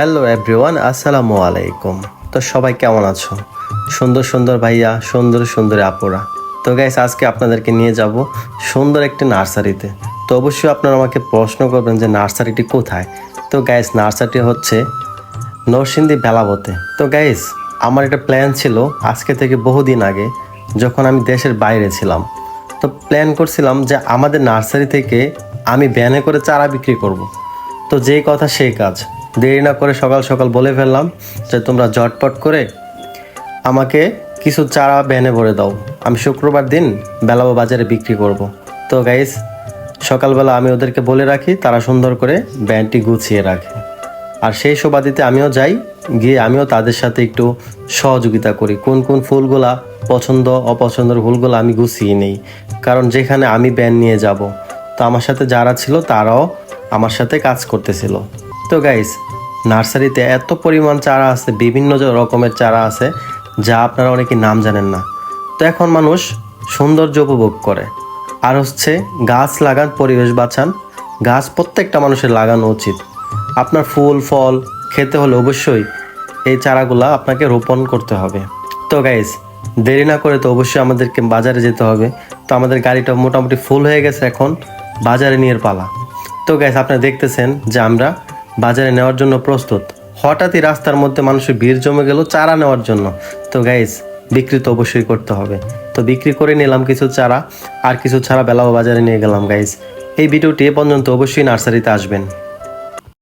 Hello everyone, আসসালামু আলাইকুম। তো সবাই কেমন আছো? সুন্দর সুন্দর ভাইয়া, সুন্দর সুন্দর আপুরা। তো গাইস আজকে আপনাদেরকে নিয়ে যাব সুন্দর একটি নার্সারিতে। তো অবশ্যই আপনারা আমাকে প্রশ্ন করবেন যে নার্সারিটি কোথায়? তো গাইস নার্সারিটি হচ্ছে নরসিংদী বেলাবতে তো গাইস আমার একটা প্ল্যান ছিল আজকে থেকে বহুদিন আগে, যখন আমি দেশের বাইরে ছিলাম। তো প্ল্যান করছিলাম যে আমাদের নার্সারি থেকে আমি ভ্যানে করে চারা বিক্রি করব। তো যেই কথা সেই কাজ। দেরি না করে সকাল সকাল বলে ফেললাম যে তোমরা ঝটপট করে আমাকে কিছু চারা ভ্যানে ভরে দাও। আমি শুক্রবার দিন বেলাবো বাজারে বিক্রি করব। তো গাইস সকালবেলা আমি ওদেরকে বলে রাখি, তারা সুন্দর করে ব্যানটি গুছিয়ে রাখে। আর সেই শোভাদিতে আমিও যাই, গিয়ে আমিও তাদের সাথে একটু সহযোগিতা করি। কোন কোন ফুলগুলা পছন্দ, অপছন্দের ফুলগুলো আমি গুছিয়ে নেই। কারণ যেখানে আমি ব্যান নিয়ে যাব, তো আমার সাথে যারা ছিল তারাও আমার সাথে কাজ করতেছিল। তো গাইস নার্সারিতে এত পরিমাণ চারা আছে, বিভিন্ন রকমের চারা আছে, যা আপনারা অনেকে নাম জানেন না। তো এখন মানুষ সৌন্দর্য উপভোগ করে। আর হচ্ছে গাছ লাগান, পরিবেশ বাঁচান। গাছ প্রত্যেকটা মানুষের লাগানো উচিত। আপনার ফুল, ফল খেতে হলে অবশ্যই এই চারাগুলা আপনাকে রোপণ করতে হবে। তো গাইজ দেরি না করে তো অবশ্যই আমাদেরকে বাজারে যেতে হবে। তো আমাদের গাড়িটা মোটামুটি ফুল হয়ে গেছে এখন, বাজারে নিয়ে পালা। তো গাইজ আপনারা দেখতেছেন যে আমরা বাজারে নেওয়ার জন্য প্রস্তুত। হঠাৎই রাস্তার মধ্যে মানুষের ভিড় জমে গেল চারা নেওয়ার জন্য। তো গাইজ বিক্রি তো অবশ্যই করতে হবে। তো বিক্রি করে নিলাম কিছু চারা, আর কিছু ছাড়া বেলাও বাজারে নিয়ে গেলাম গাইজ এই ভিডিওটি এ পর্যন্ত অবশ্যই নার্সারিতে আসবেন।